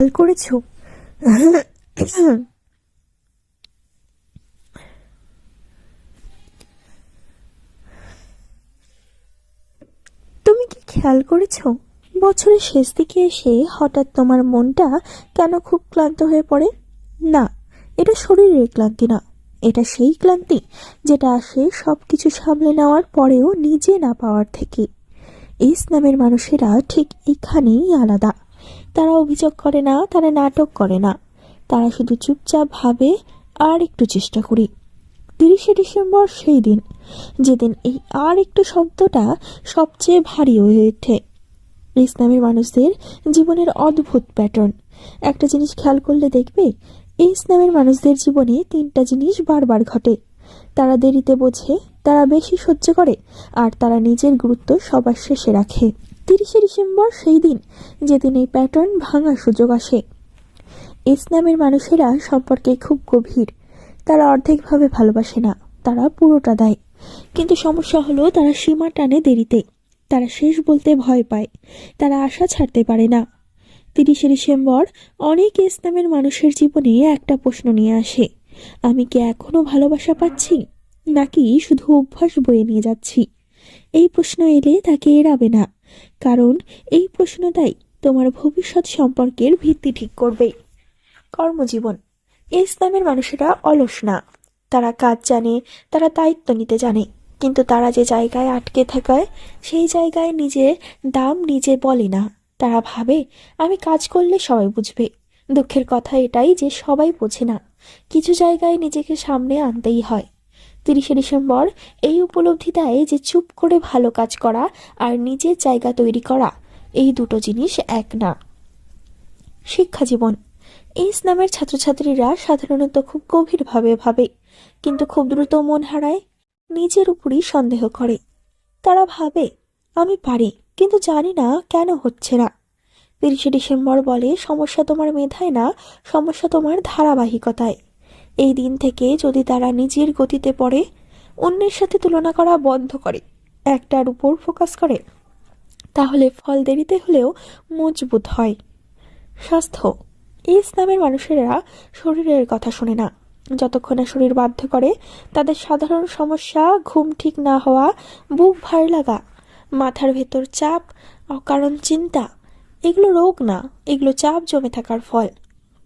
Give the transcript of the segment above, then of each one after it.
খেয়াল করেছ? তুমি কি খেয়াল করেছ? বছরের শেষ দিকে এসে হঠাৎ তোমার মনটা কেন খুব ক্লান্ত হয়ে পড়ে? না, এটা শরীরের ক্লান্তি না। এটা সেই ক্লান্তি যেটা আসে সব কিছু সামলে নেওয়ার পরেও নিজে না পাওয়ার থেকে। ইসলামের মানুষেরা ঠিক এখানেই আলাদা। তারা অভিযোগ করে না, তারা নাটক করে না। তারা শুধু চুপচাপ ভাবে আর একটু চেষ্টা করি। তিরিশে ডিসেম্বর সেই দিন, যেদিন এই আর একটু শব্দটা সবচেয়ে ভারী হয়ে ওঠে। ইসলামের মানুষদের জীবনের অদ্ভুত প্যাটার্ন। একটা জিনিস খেয়াল করলে দেখবে ইসলামের মানুষদের জীবনে তিনটা জিনিস বারবার ঘটে। তারা দেরিতে বোঝে, তারা বেশি সহ্য করে, আর তারা নিজের গুরুত্ব সবার শেষে রাখে। তিরিশে ডিসেম্বর সেই দিন যেদিন এই প্যাটার্ন ভাঙার সুযোগ আসে। ইসলামের মানুষেরা সম্পর্কে খুব গভীর। তারা অর্ধেকভাবে ভালোবাসে না, তারা পুরোটা দেয়। কিন্তু সমস্যা হলো তারা সীমা টানে দেরিতে। তারা শেষ বলতে ভয় পায়। তারা আশা ছাড়তে পারে না। তিরিশে ডিসেম্বর অনেক ইসলামের মানুষের জীবনে একটা প্রশ্ন নিয়ে আসে। আমি কি এখনও ভালোবাসা পাচ্ছি, নাকি শুধু অভ্যাস বয়ে নিয়ে যাচ্ছি? এই প্রশ্ন এলে তাকে এড়াবে না। কারণ এই প্রশ্নটাই তোমার ভবিষ্যৎ সম্পর্কের ভিত্তি ঠিক করবে। কর্মজীবন। ইসলামের মানুষেরা অলস না। তারা কাজ জানে, তারা দায়িত্ব নিতে জানে। কিন্তু তারা যে জায়গায় আটকে থাকায়, সেই জায়গায় নিজে দাম নিজে বলে না। তারা ভাবে, আমি কাজ করলে সবাই বুঝবে। দুঃখের কথা এটাই যে সবাই বোঝে না। কিছু জায়গায় নিজেকে সামনে আনতেই হয়। তিরিশে ডিসেম্বর এই উপলব্ধি দেয় যে চুপ করে ভালো কাজ করা আর নিজের জায়গা তৈরি করা, এই দুটো জিনিস এক না। শিক্ষা জীবন। ইসলামের ছাত্রছাত্রীরা সাধারণত খুব গভীরভাবে ভাবে, কিন্তু খুব দ্রুত মন হারায়, নিজের উপরই সন্দেহ করে। তারা ভাবে, আমি পারি, কিন্তু জানি না কেন হচ্ছে না। তিরিশে ডিসেম্বর বলে সমস্যা তোমার মেধায় না, সমস্যা তোমার ধারাবাহিকতায়। এই দিন থেকে যদি তারা নিজের গতিতে পড়ে, অন্যের সাথে তুলনা করা বন্ধ করে, একটার উপর ফোকাস করে, তাহলে ফল দেরিতে হলেও মজবুত হয়। স্বাস্থ্য। ইসলামের মানুষেরা শরীরের কথা শোনে না। যতক্ষণ শরীর বাধ্য করে, তাদের সাধারণ সমস্যা, ঘুম ঠিক না হওয়া, বুক ভার লাগা, মাথার ভেতর চাপ, অকারণ চিন্তা, এগুলো রোগ না, এগুলো চাপ জমে থাকার ফল।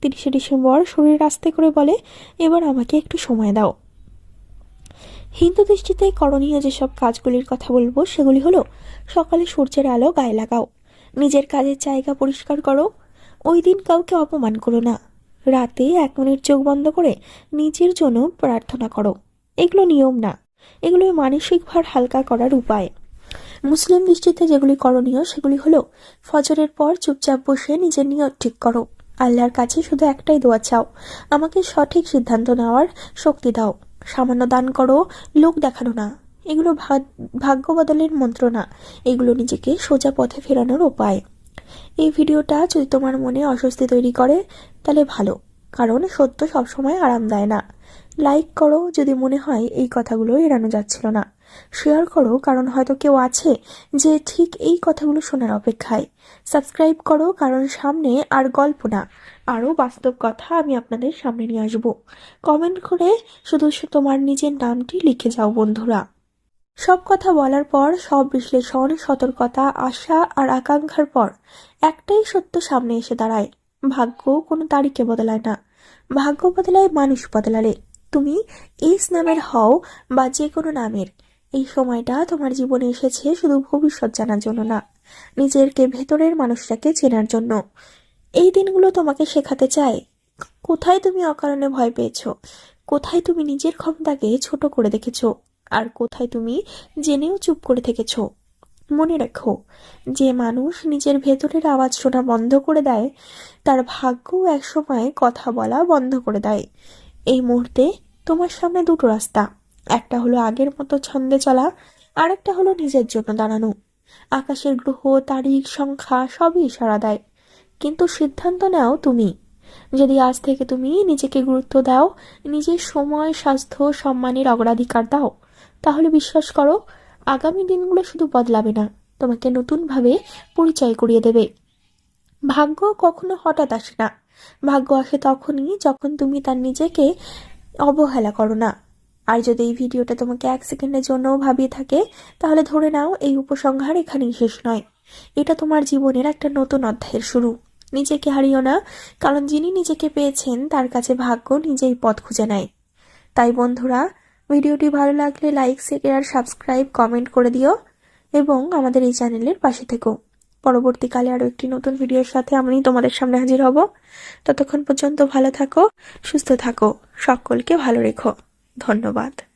তিরিশে ডিসেম্বর শরীর আস্তে করে বলে, এবার আমাকে একটু সময় দাও। হিন্দু দৃষ্টিতে করণীয় যেসব কাজগুলির কথা বলব, সেগুলি হলো, সকালে সূর্যের আলো গায়ে লাগাও, নিজের কাজের জায়গা পরিষ্কার করো, ওই দিন কাউকে অপমান করো না, রাতে এক মিনিট চোখ বন্ধ করে নিজের জন্য প্রার্থনা করো। এগুলো নিয়ম না, এগুলো মানসিক ভার হালকা করার উপায়। মুসলিম দৃষ্টিতে যেগুলি করণীয়, সেগুলি হলো, ফজরের পর চুপচাপ বসে নিজের নিয়ত ঠিক করো। আল্লাহর কাছে শুধু একটাই দোয়া চাও। আমাকে সঠিক সিদ্ধান্ত নেওয়ার শক্তি দাও। সামান্য দান করো, লোক দেখানো না। এগুলো ভাগ- ভাগ্য বদলের মন্ত্র না। এগুলো নিজেকে সোজা পথে ফেরানোর উপায়। এই ভিডিওটা যদি তোমার মনে অস্বস্তি তৈরি করে, তাহলে ভালো, কারণ সত্য সবসময় আরাম দেয় না। লাইক করো যদি মনে হয় এই কথাগুলো এড়ানো যাচ্ছিল না। শেয়ার করো, কারণ হয়তো কেউ আছে যে ঠিক এই কথাগুলো শোনার অপেক্ষায়। সাবস্ক্রাইব করো, কারণ সামনে আর গল্প না, আরও বাস্তব কথা আমি আপনাদের সামনে নিয়ে আসব। কমেন্ট করে শুধু তোমার নিজের নামটি লিখে যাও, বন্ধুরা। সব কথা বলার পর, সব বিশ্লেষণ, সতর্কতা, আশা আর আকাঙ্ক্ষার পর একটাই সত্য সামনে এসে দাঁড়ায়। ভাগ্য কোনো তারিখে বদলায় না। ভাগ্য বদলায়, মানুষ বদলালে। তুমি এইস নামের হও বা যে কোনো নামের। এই সময়টা তোমার জীবনে এসেছে শুধু ভবিষ্যৎ জানার জন্য না, নিজেরকে ভেতরের মানুষটাকে চেনার জন্য। এই দিনগুলো তোমাকে শেখাতে চায় কোথায় তুমি অকারণে ভয় পেয়েছ? কোথায় তুমি নিজের ক্ষমতাকে ছোট করে দেখেছ? আর কোথায় তুমি জেনেও চুপ করে থেকেছো? মনে রাখো, যে মানুষ নিজের ভেতরের আওয়াজ শোনা বন্ধ করে দেয়, তার ভাগ্যও একসময় কথা বলা বন্ধ করে দেয়। এই মুহূর্তে তোমার সামনে দুটো রাস্তা। একটা হলো আগের মতো ছন্দে চলা আর একটা হলো নিজের জন্য দাঁড়ানো। আকাশের গ্রহ, তারিখ, সংখ্যা সবই ইশারা দেয়। কিন্তু সিদ্ধান্ত নাও তুমি। যদি আজ থেকে তুমি নিজেকে গুরুত্ব দাও, নিজের সময়, স্বাস্থ্য, সম্মানের অগ্রাধিকার দাও, তাহলে বিশ্বাস করো, আগামী দিনগুলো শুধু বদলাবে না, তোমাকে নতুনভাবে পরিচয় করিয়ে দেবে। ভাগ্য কখনো হঠাৎ আসে না। ভাগ্য আসে তখনই যখন তুমি তার নিজেকে অবহেলা করো না। আর যদি এই ভিডিওটা তোমাকে এক সেকেন্ডের জন্যও ভাবিয়ে থাকে, তাহলে ধরে নাও এই উপসংহার এখানেই শেষ নয়। এটা তোমার জীবনের একটা নতুন অধ্যায়ের শুরু। নিজেকে হারিও না, কারণ যিনি নিজেকে পেয়েছেন, তার কাছে ভাগ্য নিজেই পথ খুঁজে নেয়। তাই বন্ধুরা, ভিডিওটি ভালো লাগলে লাইক শেয়ার আর সাবস্ক্রাইব কমেন্ট করে দিও এবং আমাদের এই চ্যানেলের পাশে থেকো। পরবর্তীকালে আরও একটি নতুন ভিডিওর সাথে আমি তোমাদের সামনে হাজির হব। ততক্ষণ পর্যন্ত ভালো থাকো, সুস্থ থাকো, সকলকে ভালো রেখো। ধন্যবাদ।